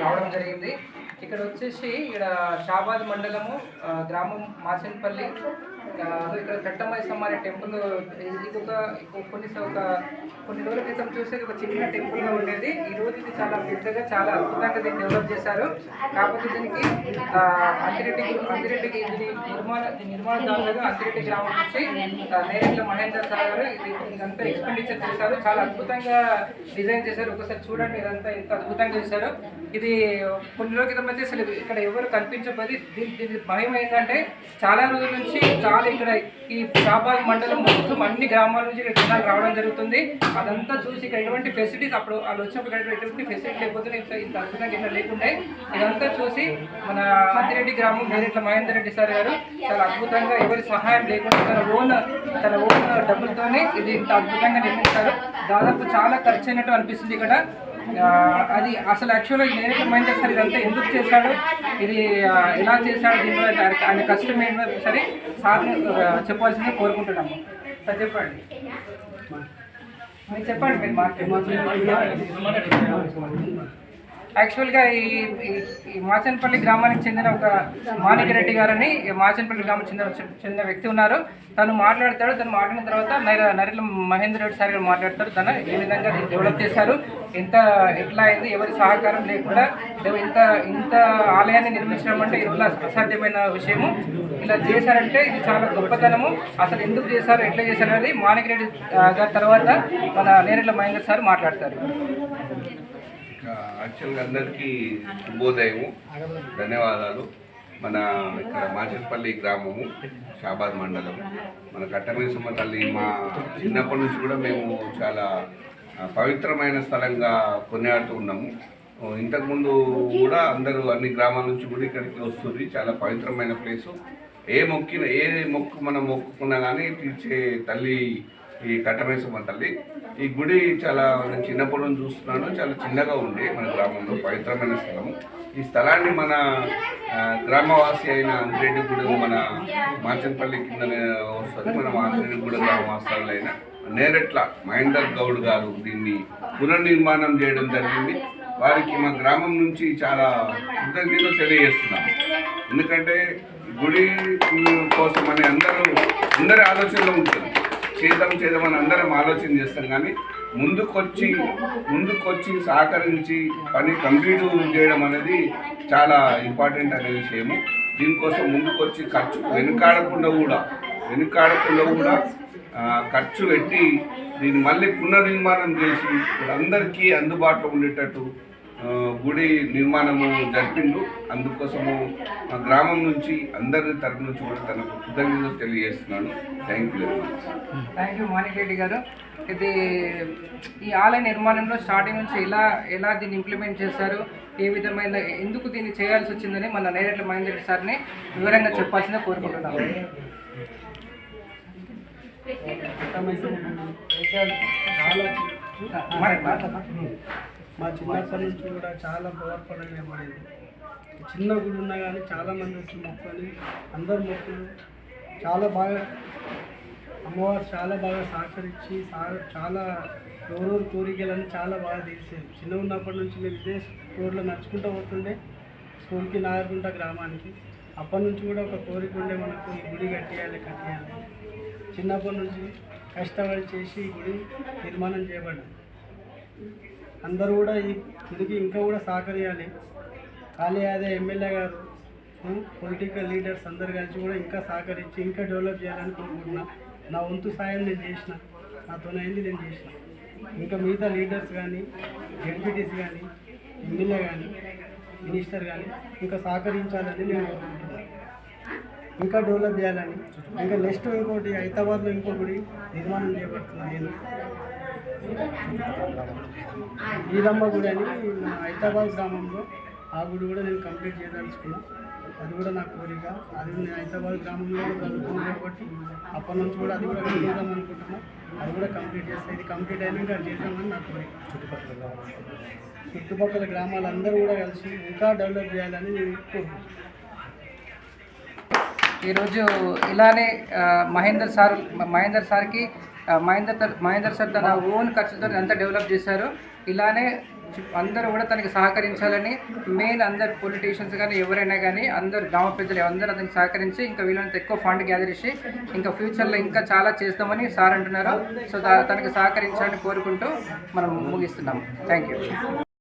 రావడం జరిగింది. ఇక్కడ వచ్చేసి ఇక్కడ షాబాద్ మండలము గ్రామం మాచన్పల్లి. ఇక్కడ చట్టమై సమ్మారి టెంపుల్ ఇది ఒక కొన్ని ఒక కొన్ని రోజుల క్రితం చూస్తే ఒక చిన్న టెంపుల్గా ఉండేది. ఈ రోజు ఇది చాలా పెద్దగా చాలా అద్భుతంగా దీన్ని డెవలప్ చేశారు. కాకపోతే దీనికి అంతిరెడ్డి అంతిరెడ్డికి ఇది నిర్మాణ నిర్మాణ నిర్మాణదారులుగా అంతిరెడ్డి గ్రామం నుంచి ఆ, మహేందర్ సార్ గారు ఇది ఇదంతా ఎక్స్పెండిచర్ చేశారు. చాలా అద్భుతంగా డిజైన్ చేశారు. ఒకసారి చూడండి ఇదంతా ఎంత అద్భుతంగా చేశారు. ఇది కొన్ని రోజుల క్రితం అయితే అసలు ఇక్కడ ఎవరు కనిపించబోది దీని భయం ఏంటంటే చాలా రోజుల నుంచి చాలా ఇక్కడ ఈ షాబాద్ మండలం మొత్తం అన్ని గ్రామాల నుంచి ఇక్కడ జనాలు రావడం జరుగుతుంది. అదంతా చూసి ఇక్కడ ఎటువంటి ఫెసిలిటీస్ అప్పుడు వాళ్ళు వచ్చినప్పుడు ఇక్కడ ఎటువంటి ఫెసిలిటీ లేకపోతే ఇంత ఇంత అద్భుతంగా ఇక్కడ లేకుండే. ఇదంతా చూసి మన ఆదిరెడ్డి గ్రామం నేరెట్ల మహేందర్ రెడ్డి సార్ గారు చాలా అద్భుతంగా ఎవరి సహాయం లేకుండా తన ఓన్ తన ఓన్ డబ్బులతోనే ఇది ఇంత అద్భుతంగా నిర్మించారు దాదాపు చాలా ఖర్చు అయినట్టు అనిపిస్తుంది ఇక్కడ. అది అసలు యాక్చువల్గా నేరేట్ మహేందర్ సార్ ఇదంతా ఎందుకు చేశాడు? ఇది ఎలా చేశాడు? దీని ఆయన- కష్టం ఏంటో సరే సార్ని ఆ, చెప్పాల్సిందే కోరుకుంటున్నాము. సార్ చెప్పండి. మీరు చెప్పండి మీరు మాట్లాడండి. యాక్చువల్గా ఈ ఈ- మాచన్పల్లి గ్రామానికి చెందిన ఒక మాణికరెడ్డి గారని మాచన్పల్లి గ్రామం చెందిన చెందిన వ్యక్తి ఉన్నారు. తను మాట్లాడతాడు. తను మాట్లాడిన తర్వాత నర నరేల మహేందర్ రెడ్డి సార్ గారు మాట్లాడతారు. తను ఏ విధంగా డెవలప్ చేశారు. ఎంత ఎట్లా అయింది ఎవరి సహకారం లేకుండా ఇంత ఇంత ఆలయాన్ని నిర్మించడం అంటే ఇట్లా అసాధ్యమైన విషయము? ఇలా చేశారంటే ఇది చాలా గొప్పతనము. అసలు ఎందుకు చేశారు ఎట్లా చేశారు అనేది మాణికరెడ్డి గారి తర్వాత మన నేరెడ్ల మహేందర్ సార్ మాట్లాడతారు. యాక్చువల్గా అందరికీ శుభోదయము. ధన్యవాదాలు. మన ఇక్కడ మాచల్పల్లి గ్రామము షాబాద్ మండలం. మన కట్టమేసమ్మ తల్లి మా చిన్నప్పటి నుంచి కూడా మేము చాలా పవిత్రమైన స్థలంగా కొనియాడుతూ ఉన్నాము. ఇంతకుముందు కూడా అందరూ అన్ని గ్రామాల నుంచి కూడా ఇక్కడికి వస్తుంది చాలా పవిత్రమైన ప్లేసు. ఏ మొక్కిన ఏ మొక్కు మనం మొక్కుకున్నా కానీ తీర్చే తల్లి ఈ కట్టమేసమ్మ తల్లి. ఈ గుడి చాలా చిన్నప్పటి నుంచి చూస్తున్నాను. చాలా చిన్నగా ఉంది మన గ్రామంలో పవిత్రమైన స్థలం. ఈ స్థలాన్ని మన గ్రామవాసి అయిన అంజిరెడ్డి గుడి మన మాచంపల్లి కింద వస్తుంది. మన మాచంరెడ్డి గుడి గ్రామవాసాలైన నేరెట్ల మహేందర్ గౌడ్ గారు దీన్ని పునర్నిర్మాణం చేయడం జరిగింది. వారికి మా గ్రామం నుంచి చాలా కృతజ్ఞతలు తెలియజేస్తున్నాం ఎందుకంటే గుడి కోసం అని అందరూ అందరి ఆలోచనలో ఉంటుంది చేద్దాం చేద్దామని అందరం ఆలోచన చేస్తాం కానీ ముందుకొచ్చి ముందుకొచ్చి సహకరించి పని కంప్లీట్ చేయడం అనేది చాలా ఇంపార్టెంట్ అనే విషయము. దీనికోసం ముందుకొచ్చి ఖర్చు వెనుకాడకుండా కూడా వెనుకాడకుండా కూడా ఖర్చు పెట్టి దీన్ని మళ్ళీ పునర్నిర్మాణం చేసి అందరికీ అందుబాటులో ఉండేటట్టు గుడి నిర్మాణము జరిపిండు. అందుకోసము మా గ్రామం నుంచి అందరి తరపు నుంచి కూడా తనకు కృతజ్ఞతలు తెలియజేస్తున్నాను. Thank you very much thank you Manik గారు. ఇది ఈ ఆలయ నిర్మాణంలో స్టార్టింగ్ నుంచి ఎలా ఎలా దీన్ని ఇంప్లిమెంట్ చేశారు ఏ విధమైన ఎందుకు దీన్ని చేయాల్సి వచ్చిందని మన నేరెట్ల మహేందర్ రెడ్డి సార్ని వివరంగా చెప్పాల్సిందే కోరుకుంటున్నాము. మరి? మా చిన్నప్పటి నుంచి కూడా చాలా పవర్ఫుల్గా పడేది. చిన్న గుడి ఉన్నా కానీ చాలా మంది వచ్చి మొక్కలు అందరు మొక్కలు చాలా బాగా అమ్మవారు చాలా బాగా సహకరించి చాలా ఎవరెవరు కోరికలని చాలా బాగా తీసేది చిన్న ఉన్నప్పటి నుంచి మేము ఇదే రోడ్లో నడుచుకుంటూ పోతుండే స్కూల్కి నాగర్గుంట గ్రామానికి. అప్పటి నుంచి కూడా ఒక కోరిక ఉండే మనకు ఈ గుడి కట్టేయాలి కట్టేయాలి. చిన్నప్పటి నుంచి కష్టపడి చేసి ఈ గుడి నిర్మాణం చేయబడ్డాం. అందరూ కూడా ఈ తిరిగి ఇంకా కూడా సహకరించాలి ఖాళీ అదే ఎమ్మెల్యే గారు పొలిటికల్ లీడర్స్ అందరు కలిసి కూడా ఇంకా సహకరించి ఇంకా డెవలప్ చేయాలని కోరుకుంటున్నా. నా వంతు సాయం నేను చేసిన నాతోనైంది నేను చేసిన. ఇంకా మిగతా లీడర్స్ కానీ ఎంపీటీస్ కానీ ఎమ్మెల్యే కానీ మినిస్టర్ కానీ ఇంకా సహకరించాలని నేను కోరుకుంటున్నాను ఇంకా డెవలప్ చేయాలని ఇంకా నెక్స్ట్ ఇంకోటి హైదరాబాద్లో ఇంకొకటి నిర్మాణం చేయబడుతున్నాను నేను. ఈరమ్మ గుడి అని మన హైదరాబాద్ గ్రామంలో ఆ గుడి కూడా నేను కంప్లీట్ చేయదలుచుకున్నా. అది కూడా నా కోరిక. అది నేను హైదరాబాద్ గ్రామంలో చదువుకున్నాను కాబట్టి అప్పటి నుంచి కూడా అది కూడా చేద్దాం అనుకుంటున్నా. అది కూడా కంప్లీట్ చేస్తాను ఇది కంప్లీట్ అయినాక అది చేద్దామని నా కోరిక. చుట్టుపక్కల చుట్టుపక్కల గ్రామాలందరూ కూడా కలిసి ఇంకా డెవలప్ చేయాలని నేను కోరుకుంటున్నాను ఈరోజు ఇలానే మహేందర్ సార్ మహేందర్ సార్కి మహేందర్ తర్- మహేందర్ సార్ తన ఓన్ ఖర్చుతో ఎంత డెవలప్ చేశారు ఇలానే అందరూ కూడా తనకి సహకరించాలని మెయిన్ అందరు పొలిటీషియన్స్ కానీ ఎవరైనా కానీ అందరు గ్రామ ప్రజలు అందరూ అతనికి సహకరించి ఇంకా వీళ్ళంత ఎక్కువ ఫండ్ గ్యాదర్ చేసి ఇంకా ఫ్యూచర్లో ఇంకా చాలా చేస్తామని సార్ అంటున్నారు. సో తనకి సహకరించాలని కోరుకుంటూ మనం ముగిస్తున్నాం థ్యాంక్ యూ